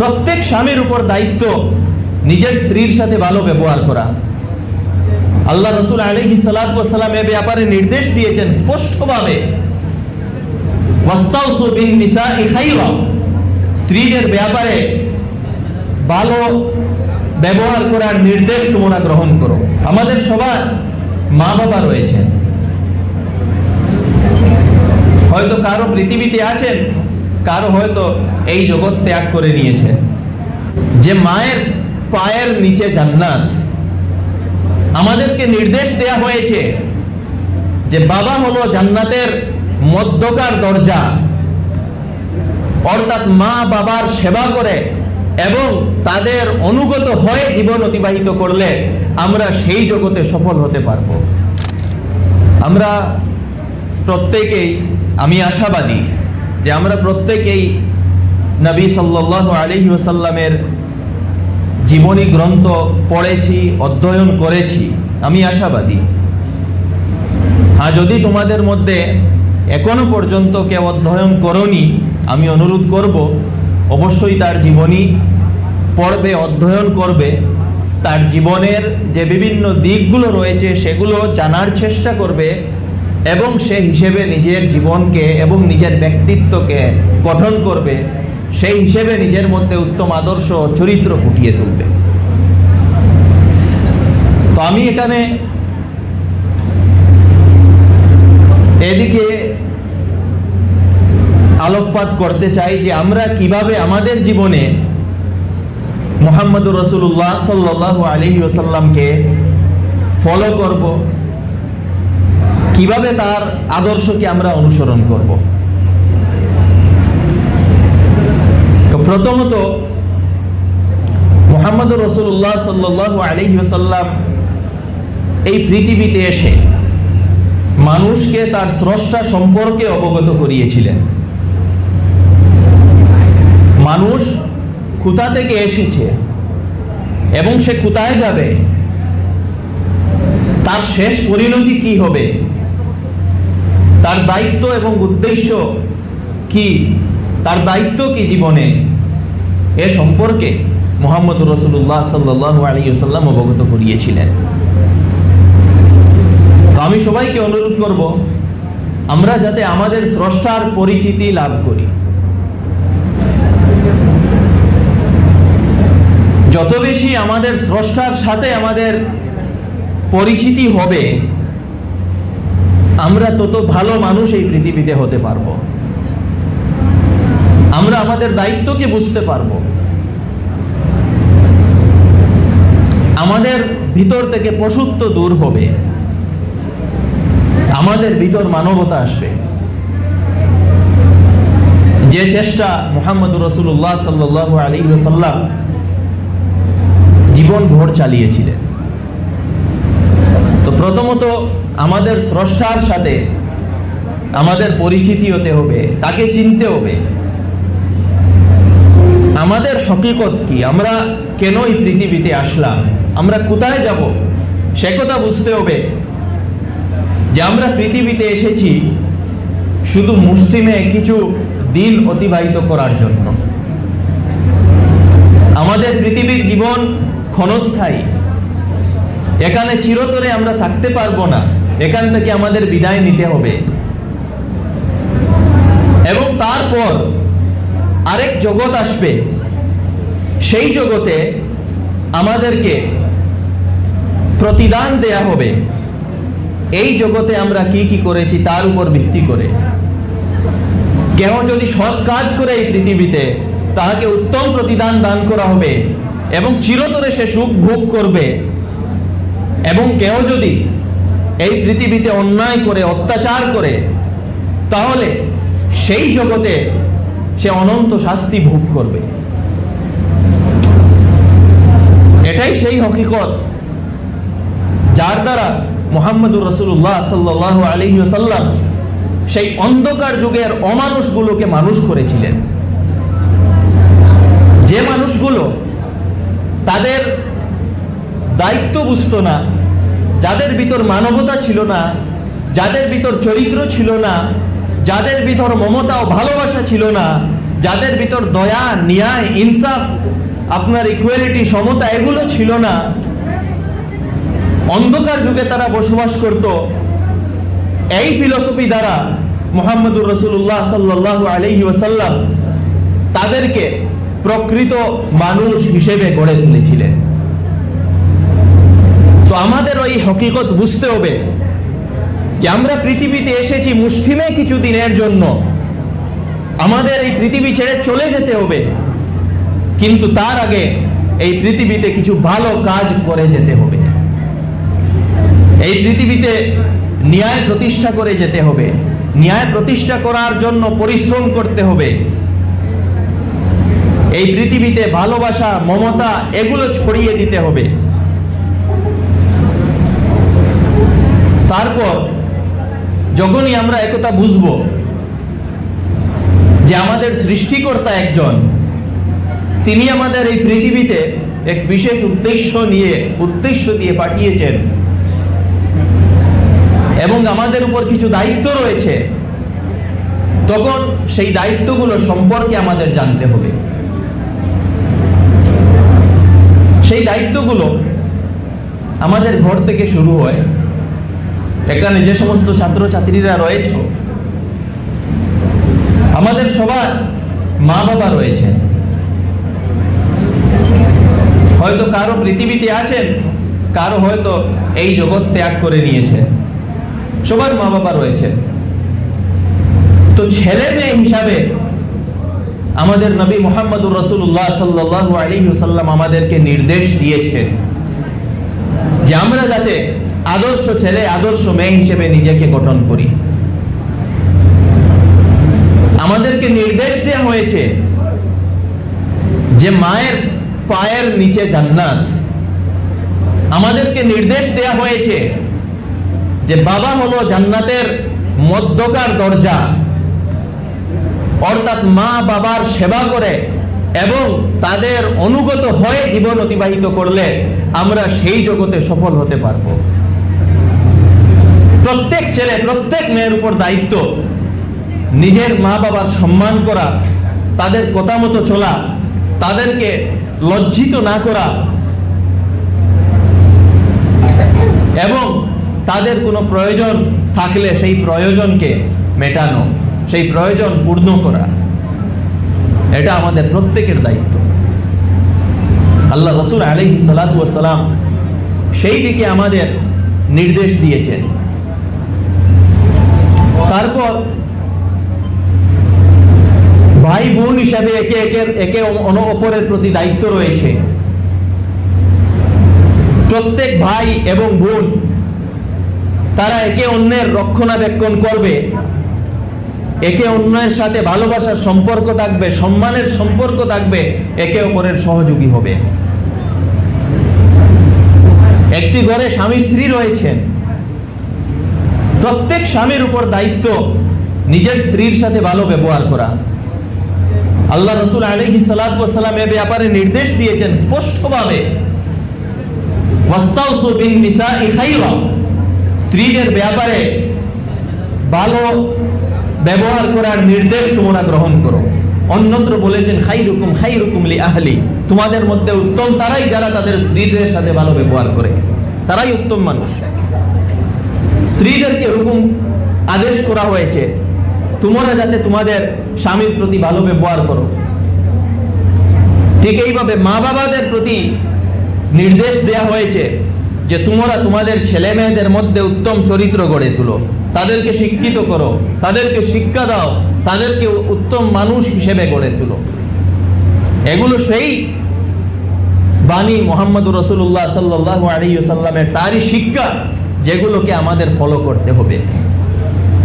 প্রত্যেক স্বামীর উপর দায়িত্ব নিজের স্ত্রীর সাথে ভালো ব্যবহার করা। আল্লাহ রসুল আলহি সালাম এ ব্যাপারে নির্দেশ দিয়েছেন স্পষ্টভাবে। স্ত্রীদের ব্যাপারে ভালো ব্যবহার করার নির্দেশ তোমরা গ্রহণ করো। আমাদের সবার মা বাবা রয়েছেন। হয়তো কারও পৃথিবীতে আছেন কারও হয়তো এই জগৎ ত্যাগ করে নিয়েছে। যে মায়ের পায়ের নিচে জান্নাত। আমাদেরকে নির্দেশ দেয়া হয়েছে যে বাবা হলো জান্নাতের মধ্যকার দরজা। অর্থাৎ মা বাবার সেবা করে এবং তাদের অনুগত হয়ে জীবন অতিবাহিত করলে আমরা সেই জগতে সফল হতে পারব। আমরা প্রত্যেকেই আমি আশাবাদী যে আমরা প্রত্যেকেই নবী সাল্লাহ আলহি ওসাল্লামের জীবনী গ্রন্থ পড়েছি, অধ্যয়ন করেছি। আমি আশাবাদী। হ্যাঁ যদি তোমাদের মধ্যে এখনও পর্যন্ত কেউ অধ্যয়ন করনি, আমি অনুরোধ করব, অবশ্যই তার জীবনী পড়বে, অধ্যয়ন করবে। তার জীবনের যে বিভিন্ন দিকগুলো রয়েছে, সেগুলো জানার চেষ্টা করবে। এবং সে হিসেবে নিজের জীবনকে এবং নিজের ব্যক্তিত্বকে গঠন করবে, সেই হিসেবে নিজের মধ্যে উত্তম আদর্শ চরিত্র ফুটিয়ে তুলবে। তো আমি এখানে এদিকে আলোকপাত করতে চাই যে আমরা কীভাবে আমাদের জীবনে মোহাম্মদুর রসুল্লাহ সাল্লাহ আলহি ওসাল্লামকে ফলো করব কীভাবে তার আদর্শকে আমরা অনুসরণ করব? প্রথমত মোহাম্মদ রসুল্লাহ সাল্লাহ আলহি ওসাল্লাম এই পৃথিবীতে এসে মানুষকে তার স্রষ্টা সম্পর্কে অবগত করিয়েছিলেন। মানুষ কোথা থেকে এসেছে এবং সে কোথায় যাবে। তার শেষ পরিণতি কি হবে? তার দায়িত্ব এবং উদ্দেশ্য কি? তার দায়িত্ব কি জীবনে? এ সম্পর্কে মোহাম্মদ রসুল্লাহ সাল্লু আলিয়াল্লাম অবগত করিয়েছিলেন। আমি সবাইকে অনুরোধ করব, আমরা যাতে আমাদের স্রষ্টার পরিচিতি লাভ করি। যত বেশি আমাদের স্রষ্টার সাথে আমাদের পরিচিতি হবে আমরা তত ভালো মানুষ এই পৃথিবীতে হতে পারব। আমরা আমাদের দায়িত্বকে বুঝতে পারব। আমাদের ভিতর থেকে পশুত্ব দূর হবে। আমাদের ভিতর মানবতা আসবে। যে চেষ্টা মোহাম্মদ রসুল্লাহ সাল্লাহ আলী সাল্লাম জীবন ভোর চালিয়েছিলেন। প্রথমত আমাদের স্রষ্টার সাথে আমাদের পরিচিতি হতে হবে, তাকে চিনতে হবে। আমাদের হকিকত কি? আমরা কেন এই পৃথিবীতে আসলাম? আমরা কোথায় যাব? সে কথা বুঝতে হবে যে আমরা পৃথিবীতে এসেছি শুধু মুষ্টিমে কিছু দিন অতিবাহিত করার জন্য। আমাদের পৃথিবীর জীবন ক্ষণস্থায়ী। এখানে চিরতরে আমরা থাকতে পারব না। এখান থেকে আমাদের বিদায় নিতে হবে। এবং তারপর আরেক জগৎ আসবে। সেই জগতে আমাদেরকে প্রতিদান দেয়া হবে। এই জগতে আমরা কি কি করেছি তার উপর ভিত্তি করে। কেউ যদি সৎ কাজ করে এই পৃথিবীতে, তাহাকে উত্তম প্রতিদান দান করা হবে এবং চিরতরে সে সুখ ভোগ করবে। এবং কেউ যদি এই পৃথিবীতে অন্যায় করে, অত্যাচার করে, তাহলে সেই জগতে সে অনন্ত শাস্তি ভোগ করবে। এটাই সেই হকিকত যার দ্বারা মোহাম্মদুর রসুল্লাহ সাল্লাহ আলহি সাল্লাম সেই অন্ধকার যুগের অমানুষগুলোকে মানুষ করেছিলেন। যে মানুষগুলো তাদের দায়িত্ব বুঝতো না। যাদের ভিতর মানবতা ছিল না, যাদের ভিতর চরিত্র ছিল না, যাদের ভিতর মমতা ও ভালোবাসা ছিল না, যাদের ভিতর দয়া, ন্যায়, ইনসাফ, আপনার ইকুয়ালিটি সমতা এগুলো ছিল না। অন্ধকার যুগে তারা বসবাস করত। এই ফিলোসফি দ্বারা মোহাম্মদুর রসুল্লাহ সাল্লাহ আলহি ওসাল্লাম তাদেরকে প্রকৃত মানুষ হিসেবে গড়ে তুলেছিলেন। তো আমাদের ওই হকিকত বুঝতে হবে যে আমরা পৃথিবীতে এসেছি মুষ্টিমে কিছু দিনের জন্য। আমাদের এই পৃথিবী ছেড়ে চলে যেতে হবে। কিন্তু তার আগে এই পৃথিবীতে কিছু ভালো কাজ করে যেতে হবে। এই পৃথিবীতে ন্যায় প্রতিষ্ঠা করে যেতে হবে। ন্যায় প্রতিষ্ঠা করার জন্য পরিশ্রম করতে হবে। এই পৃথিবীতে ভালোবাসা, মমতা, এগুলো ছড়িয়ে দিতে হবে। তারপর যখনই আমরা একথা বুঝব যে আমাদের সৃষ্টিকর্তা একজন, তিনি আমাদের এই পৃথিবীতে এক বিশেষ উদ্দেশ্য নিয়ে উদ্দেশ্য দিয়ে পাঠিয়েছেন এবং আমাদের উপর কিছু দায়িত্ব রয়েছে, তখন সেই দায়িত্বগুলো সম্পর্কে আমাদের জানতে হবে। সেই দায়িত্বগুলো আমাদের ঘর থেকে শুরু হয়। এখানে যে সমস্ত ছাত্রছাত্রীরা রয়েছে। আমাদের সবার মা বাবা রয়েছে। হয়তো কারও পৃথিবীতে আছেন, কারও হয়তো এই জগৎ ত্যাগ করে নিয়েছে। সবার মা বাবা রয়েছে। তো ছেলে মেয়ে হিসাবে আমাদের নবী মোহাম্মদুর রসুল্লাহ সাল্লাহ আলী সাল্লাম আমাদেরকে নির্দেশ দিয়েছেন যে আমরা যাতে আদর্শ ছেলে, আদর্শ মেয়ে হিসেবে নিজেকে গঠন করি। আমাদেরকে নির্দেশ দেওয়া হয়েছে যে মায়ের পায়ের নিচে জান্নাত। আমাদেরকে নির্দেশ দেয়া হয়েছে যে বাবা হলো জান্নাতের মধ্যকার দরজা। অর্থাৎ মা বাবার সেবা করে এবং তাদের অনুগত হয়ে জীবন অতিবাহিত করলে আমরা সেই জগতে সফল হতে পারব। ছেলে প্রত্যেক মেয়ের উপর দায়িত্ব। নিজের মা বাবার সম্মান করা, তাদের কথা মতো চলা, তাদেরকে লজ্জিত না করা, এবং তাদের কোনো প্রয়োজন থাকলে সেই প্রয়োজনকে মেটানো, সেই প্রয়োজন পূর্ণ করা। এটা আমাদের প্রত্যেকের দায়িত্ব। আল্লাহ রসুল আলহি সালাম সেই দিকে আমাদের নির্দেশ দিয়েছেন। তারপর ভাই বোন হিসাবে একে একের একে অপরের প্রতি দায়িত্ব রয়েছে। প্রত্যেক ভাই এবং বোন, তারা একে অন্যের রক্ষণাবেক্ষণ করবে। একে অন্যের সাথে ভালোবাসার সম্পর্ক থাকবে, সম্মানের সম্পর্ক থাকবে, একে অপরের সহযোগী হবে। একটি ঘরে স্বামী স্ত্রী রয়েছেন। প্রত্যেক স্বামীর উপর দায়িত্ব নিজের স্ত্রীর সাথে ভালো ব্যবহার করা। আল্লাহ রসুল আলহি সালাম এ ব্যাপারে নির্দেশ দিয়েছেন স্পষ্টভাবে। স্ত্রীদের ব্যাপারে ভালো ব্যবহার করার নির্দেশ তোমরা গ্রহণ করো। অন্যত্র বলেছেন খাই রুকুম খাই রুকুমলি আহলি। তোমাদের মধ্যে উত্তম তারাই যারা তাদের স্ত্রীদের সাথে ভালো ব্যবহার করে। তারাই উত্তম মানুষ। স্ত্রীদেরকে হুকুম আদেশ করা হয়েছে, তোমরা যাতে তোমাদের স্বামীর প্রতি ভালো ব্যবহার করো। ঠিক এইভাবে মা বাবাদের প্রতি নির্দেশ দেয়া হয়েছে যে তোমরা তোমাদের ছেলে মেয়েদের মধ্যে উত্তম চরিত্র গড়ে তুলো, তাদেরকে শিক্ষিত করো, তাদেরকে শিক্ষা দাও, তাদেরকে উত্তম মানুষ হিসেবে গড়ে তুলো। এগুলো সেই বাণী মোহাম্মদ রসুল্লাহ সাল্লাহ আলী সাল্লামের তারই শিক্ষা। যেগুলোকে আমাদের ফলো করতে হবে।